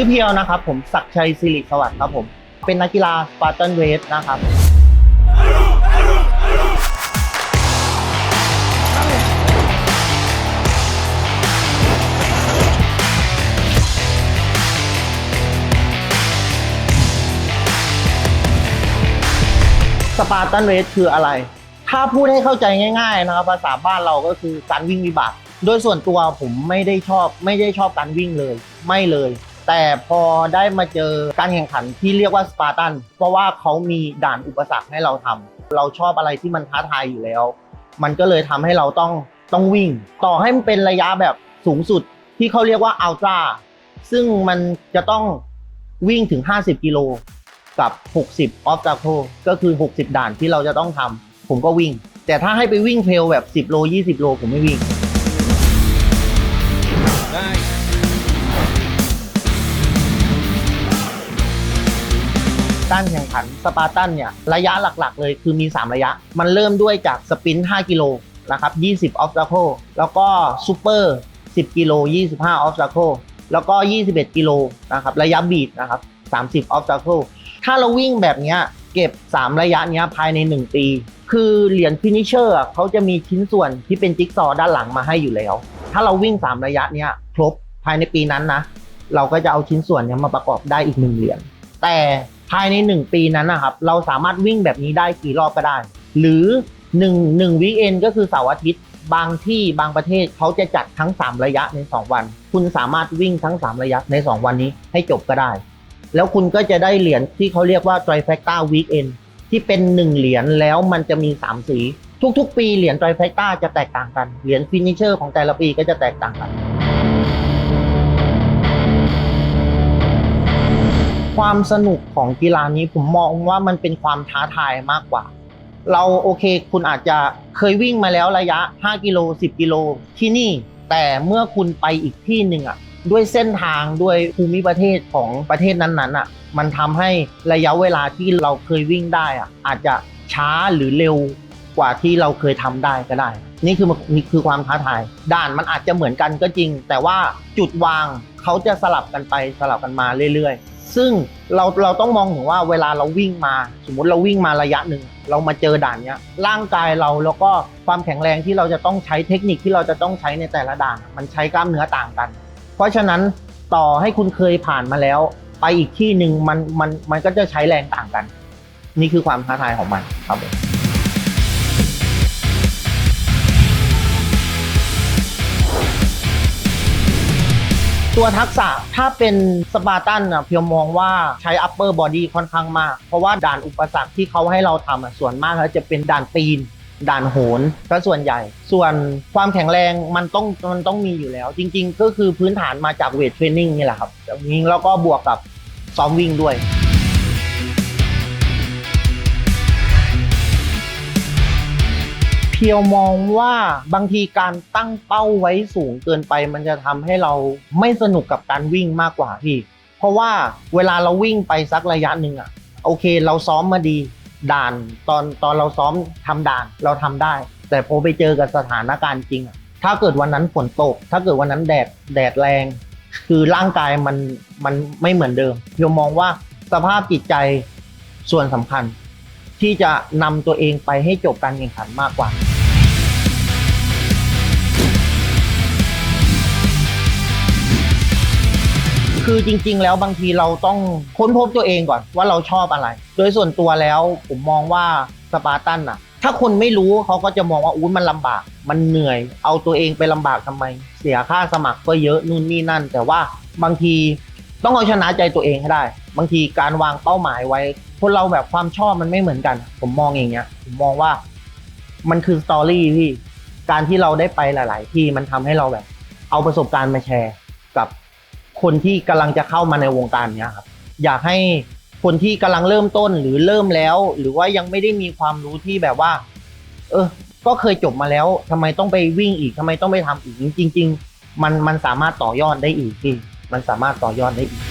ชื่อเพียวนะครับ ผมศักชัยสิริสวัสดิ์ครับผม เป็นนักกีฬาสปาร์ตันเวสนะครับสปาร์ตันเรสคืออะไร ถ้าพูดให้เข้าใจง่าย ๆ นะครับภาษาบ้านเราก็คือการวิ่งวิบาก โดยส่วนตัวผมไม่ได้ชอบไม่ได้ชอบการวิ่งเลย ไม่เลย แต่พอได้มาเจอการแข่งขันที่เรียกว่าสปาร์ตัน เพราะว่าเขามีด่านอุปสรรคให้เราทำเราชอบอะไรที่มันท้าทายอยู่แล้ว มันก็เลยทำให้เราต้องต้องวิ่ง ต่อให้มันเป็นระยะแบบสูงสุดที่เขาเรียกว่าอัลตร้าซึ่งมันจะต้องวิ่งถึง 50 กิโลกับ 60ออฟตาโคก็คือ 60 ด่านที่เราจะต้องทำผมก็วิ่ง แต่ถ้าให้ไปวิ่งเทรลแบบ 10 โล 20 โล ผมไม่วิ่ง การแข่งขันสปาร์ตันเนี่ยระยะหลักๆ เลยคือมี 3 ระยะ มันเริ่มด้วยจากสปรินต์5กิโลนะครับ20ออฟตาโคแล้วก็ซูเปอร์10กิโล25ออฟตาโคแล้วก็ 21กิโลนะครับระยะบีดนะครับ30ออฟตาโคถ้าเราวิ่งแบบเนี้ยเก็บ 3 ระยะเนี้ยภายใน 1 ปี คือเหรียญฟินิชเชอร์เขาจะมีชิ้นส่วนที่เป็นจิ๊กซอว์ด้านหลังมาให้อยู่แล้ว ถ้าเราวิ่ง 3 ระยะเนี้ยครบภายในปีนั้นนะ เราก็จะเอาชิ้นส่วนเนี้ยมาประกอบได้อีกหนึ่งเหรียญแต่ ภายใน 1 ปีนั้นนะครับ เราสามารถวิ่งแบบนี้ได้กี่รอบก็ได้ หรือ1 1วีเอนก็คือเสาร์อาทิตย์ บางที่บางประเทศเขาจะจัดทั้ง 3 ระยะใน 2 วัน คุณสามารถวิ่งทั้ง 3 ระยะใน 2 วันนี้ให้จบก็ได้ แล้วคุณก็จะได้เหรียญที่เขาเรียกว่า trifecta weekend ที่เป็น 1 เหรียญแล้วมันจะมี 3 สี ทุกๆ ปีเหรียญ trifecta จะแตกต่างกัน เหรียญ finisher ของแต่ละปีก็จะแตกต่างกัน ความสนุกของกีฬานี้ผมมองว่ามันเป็นความท้าทายมากกว่า เราโอเค คุณอาจจะเคยวิ่งมาแล้วระยะ 5 กิโล 10 กิโลที่นี่ แต่เมื่อคุณไปอีกที่หนึ่งอะด้วยเส้นทางด้วยภูมิประเทศของประเทศนั้นๆอะมันทำให้ระยะเวลาที่เราเคยวิ่งได้อะอาจจะช้าหรือเร็วกว่าที่เราเคยทำได้ก็ได้ นี่คือนี่คือความท้าทาย ด่านมันอาจจะเหมือนกันก็จริง แต่ว่าจุดวางเขาจะสลับกันไปสลับกันมาเรื่อยๆ ซึ่งเราเราต้องมองถึงว่าเวลาเราวิ่งมา สมมติเราวิ่งมาระยะหนึ่ง เรามาเจอด่านเนี้ยร่างกายเราแล้วก็ความแข็งแรงที่เราจะต้องใช้เทคนิคที่เราจะต้องใช้ในแต่ละด่าน มันใช้กล้ามเนื้อต่างกัน เพราะฉะนั้นต่อให้คุณเคยผ่านมาแล้ว ไปอีกที่หนึ่งมันมันมันก็จะใช้แรงต่างกัน นี่คือความท้าทายของมันครับผม ตัวทักษะถ้าเป็นสปาร์ตันอะเพียวมองว่าใช้ upper body ค่อนข้างมาก เพราะว่าด่านอุปสรรคที่เขาให้เราทำอะส่วนมากแล้วจะเป็นด่านปีน ด่านโหนก็ส่วนใหญ่ ส่วนความแข็งแรงมันต้องมันต้องมีอยู่แล้ว จริง ๆ ก็คือพื้นฐานมาจากเวทเทรนนิ่งนี่แหละครับวิ่งแล้วก็บวกกับซ้อมวิ่งด้วย พียวมองว่าบางทีการตั้งเป้าไว้สูงเกินไป มันจะทำให้เราไม่สนุกกับการวิ่งมากกว่าพี่ เพราะว่าเวลาเราวิ่งไปสักระยะหนึ่งอะโอเค เราซ้อมมาดีด่านตอนตอนเราซ้อมทำด่านเราทำได้ แต่พอไปเจอกับสถานการณ์จริงอะถ้าเกิดวันนั้นฝนตก ถ้าเกิดวันนั้นแดดแดดแรง คือร่างกายมันมันไม่เหมือนเดิมเพียวมองว่าสภาพจิตใจส่วนสำคัญที่จะนำตัวเองไปให้จบการแข่งขันมากกว่า คือจริง ๆ แล้วบางทีเราต้องค้นพบตัวเองก่อนว่าเราชอบอะไร โดยส่วนตัวแล้วผมมองว่าสปาร์ตันอะถ้าคนไม่รู้เขาก็จะมองว่าอู้มันลำบาก มันเหนื่อย เอาตัวเองไปลำบากทำไม เสียค่าสมัครก็เยอะนู่นนี่นั่น แต่ว่าบางทีต้องเอาชนะใจตัวเองให้ได้ บางทีการวางเป้าหมายไว้ คนเราแบบความชอบมันไม่เหมือนกัน ผมมองอย่างเงี้ย ผมมองว่า มันคือสตอรี่พี่ การที่เราได้ไปหลาย ๆ ที่มันทำให้เราแบบ เอาประสบการณ์มาแชร์กับ คนที่กำลังจะเข้ามาในวงการเนี้ยครับอยากให้คนที่กำลังเริ่มต้นหรือเริ่มแล้ว หรือว่ายังไม่ได้มีความรู้ที่แบบว่า เออ ก็เคยจบมาแล้วทำไมต้องไปวิ่งอีกทำไมต้องไปทำอีกจริง ๆ มันมันสามารถต่อยอดได้อีกพี่มันสามารถต่อยอดได้อีก